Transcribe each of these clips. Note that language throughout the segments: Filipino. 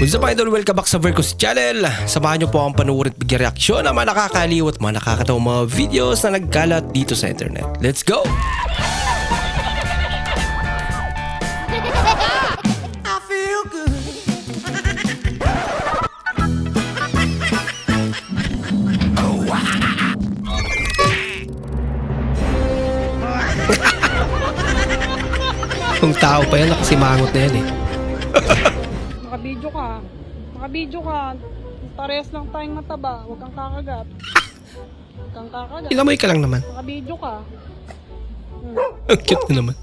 What's up idol? Welcome back sa Vercos Channel. Samahan niyo po ang panuorin at bigyan reaksyon ng mga nakakaliw at mga nakakatawang mga videos na nagkalat dito sa internet. Let's go! Kung tao pa yan, nakasimangot na yan eh. Nakabidyo ka. Parehas lang tayong mataba. Huwag kang kakagat. Huwag kang kakagat. Inamoy ka lang naman. Nakabidyo ka. Ang cute na naman.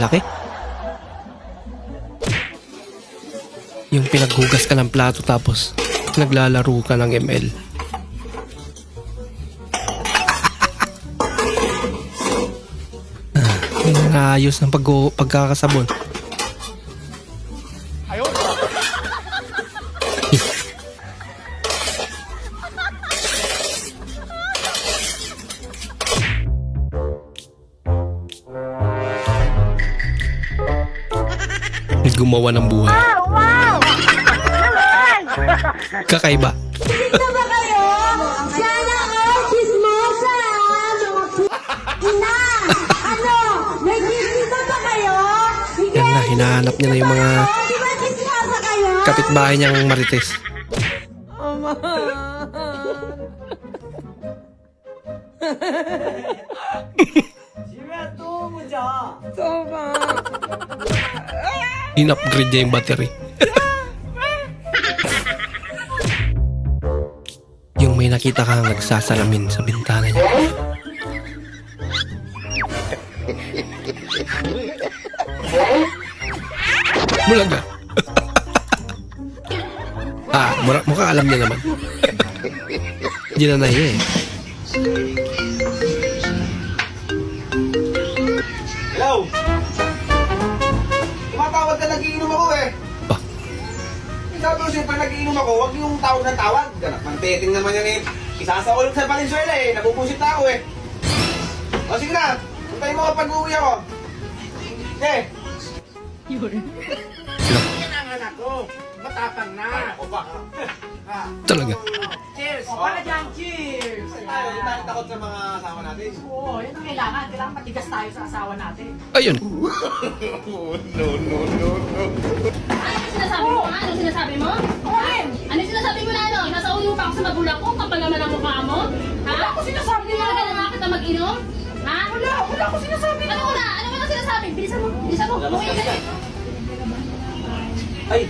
Laki. Yung pinaghugas ka ng plato tapos naglalaro ka ng ML. Ah, naayos ng pag pagkakasabon. Gumawa ng buhay. Kakaiba. Dito ba kayo? Sana all chismosa, mga p- ina! Ano? May chismosa ba kayo? Yan na, hinahanap niya na yung mga Di ba chismosa kayo? Kapitbahay niyang marites. So ba? In-upgrade niya yung battery. yung may nakita kang nagsasalamin sa bintana niya. Bulaga. Mura, mukhang alam niya naman. Hindi na nahiya eh. Hello? Tumatawag ka, nagiinom ako eh. Ba, Sabi ko siyempre nagiinom ako, huwag yung tawag ng tawag. Ganap ng petting naman yan eh. Isasaulog sa Valenzuela eh, nabubusit na ako eh. O sige na, puntayin mo ako pag uwi ako. Eh. Yan ang anak ko. Matapang na. Ako ba? Ha? talaga. Cheers! O, para dyan, cheers! Tayo, hindi tayo takot sa mga kasama natin. Oo, yun ang kailangan. Kailangan matigas tayo sa asawa natin. Ayun. Ano sinasabi mo? Ano sinasabi mo? Ha? Ano sinasabi mo na ano? Nasa ulo pa ako sa magulang ko, kapal naman ang mukha mo? Ha? Wala ko sinasabi na. Hindi na kita mag-inom? Ha? Wala, wala ko sinasabi. Ano wala? Ano wala sinasabi? Bilisan mo, bilisan mo. Ka na. Ay,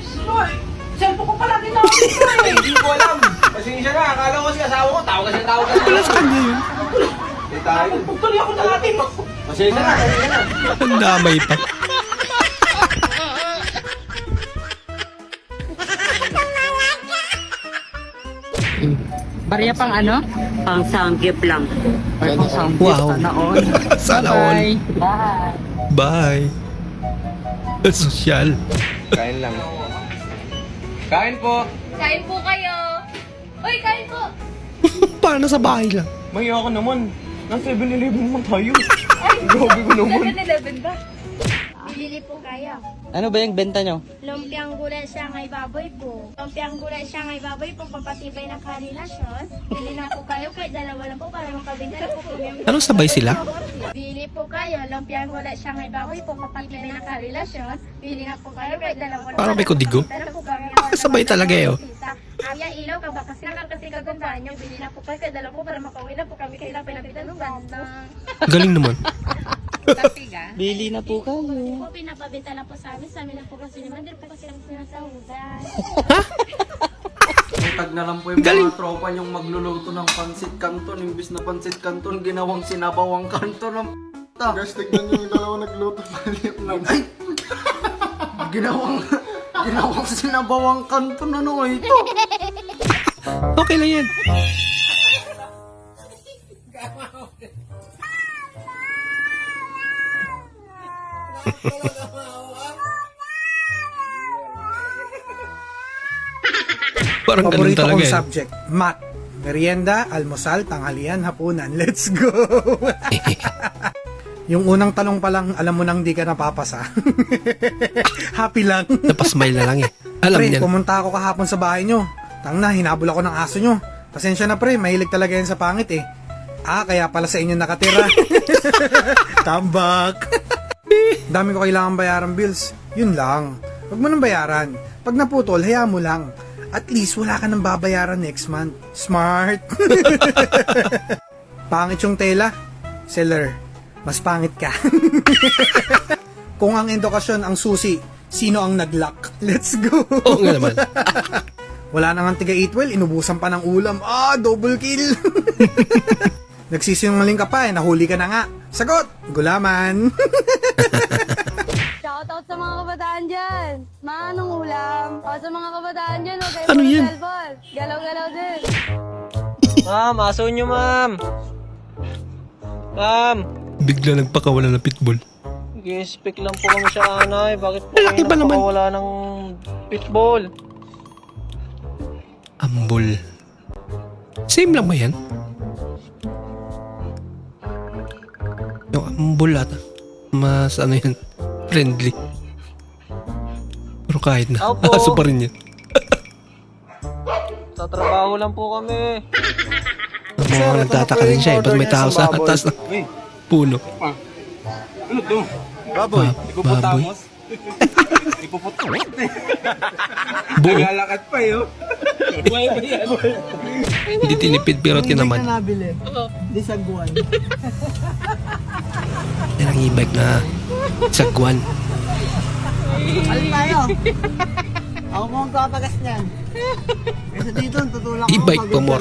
Cellphone ko pala din ako dito eh! hindi ko alam. Pasensya na, akala ko kasi asawa ko, tawag kasi tawag ka. Wala sa kanya yun. Eh tayo. Pagtuloy ako ng ating Pasensya na, pasensya na. Ang damay pa. Barya pang ano? Pang sanggip lang. Or pang sanggip. Wow. Sana all. Sana all. Bye. Bye. Bye. Sosyal. Kain lang. Kain po. Kain po kayo. Uy, kain po. Paano sa bahay lang? Mahiya ka naman. Nasa 7-Eleven naman tayo. Grabe ko naman. 7-Eleven ba? Bibili po kayo. Ano ba yung benta nyo? Lumpiang gulay siya ngay baboy po. Lumpiang gulay siya ngay baboy po, papatibay ng karelasyon. Bili na po kayo, kahit dalawa lang po para makabenta na po po yung... Ano sabay sila? Bili po kayo, lumpiang gulay siya ngay baboy po, papatibay ng karelasyon. Bili na po kayo, kahit dalawa lang Parang may kudigo. Na. Sabay talaga eh, oh. Aya ilaw ka ba kasi naman kasi kagandaan nyo, bili na po kayo, kahit dalawa po para makauwi na po kami kailang pinapitan ng ganda. Galing naman. Bili na po kayo. po pinapabenta na po sa amin, sa amin na po kasi naman, din po kasi lang sinasahudan. Tag na lang po yung Galing. mga tropa niyong magluluto ng pansit canton. Imbis na pansit canton, ginawang sinabawang canton ng p***ta. Guys, tignan nyo yung dalawa nagluto palit lang. Ay! ginawang, ginawang sinabawang canton. Ano nga ito? Okay lang yan. Parang ganun Paborito talaga kong eh. subject, math. Merienda, almusal, tanghalian, hapunan. Let's go! Yung unang tanong pa lang, alam mo nang di ka napapasa. Happy lang. Napasmile na lang eh. Alam pre, niya. pumunta ako kahapon sa bahay nyo. Tang na, hinabol ako ng aso nyo. Pasensya na pre, mahilig talaga yan sa pangit eh. Ah, kaya pala sa inyo nakatira. Tambak. Dami ko kailangan bayaran bills. Yun lang. Huwag mo nang bayaran. Pag naputol, hayaan mo lang. At least wala ka nang babayaran next month. Smart. pangit yung tela. Seller, mas pangit ka. Kung ang edukasyon ang susi, sino ang nag-lock? Let's go! Oo nga naman. Wala nang tiga eat well, inubusan pa ng ulam. Ah, double kill! Nagsisinungaling ka pa eh, nahuli ka na nga. Sagot! Gulaman! Shoutout sa mga kabataan dyan. Manong ulam. O sa mga kabataan dyan, huwag kayo Ano cellphone. Galaw-galaw din. Ma'am, aso nyo ma'am. Ma'am, Bigla nagpakawala ng pitbull. nag-inspect lang po kami sa anay. Bakit po Lalaki kayo nagpakawala ng pitbull? Ambol. Same lang ba yan? Yung ambol ata. Mas ano yan, friendly. Pero kahit na, Opo. aso pa rin yan. Sa trabaho lang po kami. Ang mga nagtataka din siya eh, ba't may tao sa atas ng puno? Ano to? Baboy. Baboy. Buo. Lalakad pa yun. Hindi tinipid pero tinaman. nabili. Di sagwan. Yan ang e-bike na sagwan. Alin tayo? Ako mo ang kapagas niyan. Kasi dito, tutulak ako. E-bike pa mo.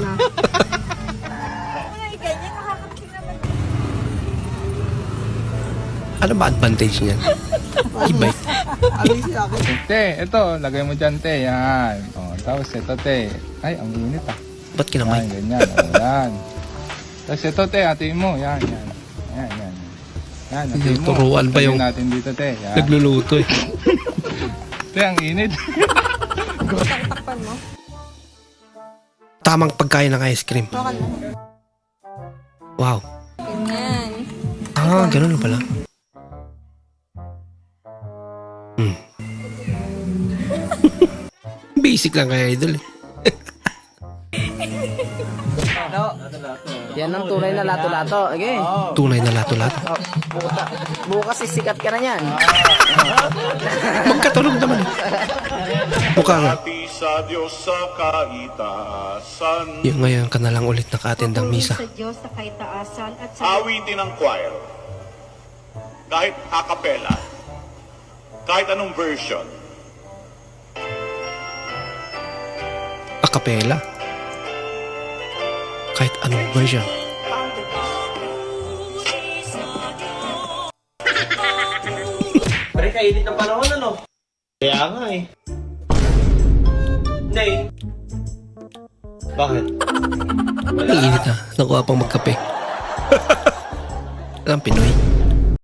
Ano ba advantage niyan? E-bike. Te, ito, lagay mo dyan, te. Yan. O, tapos ito, te. Ay, ang init ah. Ba't kinamay? Yan, ganyan. O, yan. Tapos ito, te, atiin mo. Yan, yan. Yan, yan. Yan, atiin mo. Turuan ba yung- natin dito, te. Yan. Nagluluto eh. Te, ang init. Tamang pagkain ng ice cream. Wow. Ganyan. Ah, ganun pala. Basic lang kaya idol eh. Yan ang tunay na lato-lato. Okay. Tunay na lato-lato. Bukas sisikat ka na yan. Magkatulog naman. Mukha nga. sa Diyos sa kaitaasan. Yung ngayon ka na lang ulit nakatendang misa. Sa Diyos sa kaitaasan at sa Awitin ng choir. Kahit a cappella. Kahit anong version. Acapella. Kahit anong version. Pre, kainit ng panahon ano? Kaya nga eh. Nay. Bakit? Ang init na. Nakuha pang magkape. Ang Pinoy.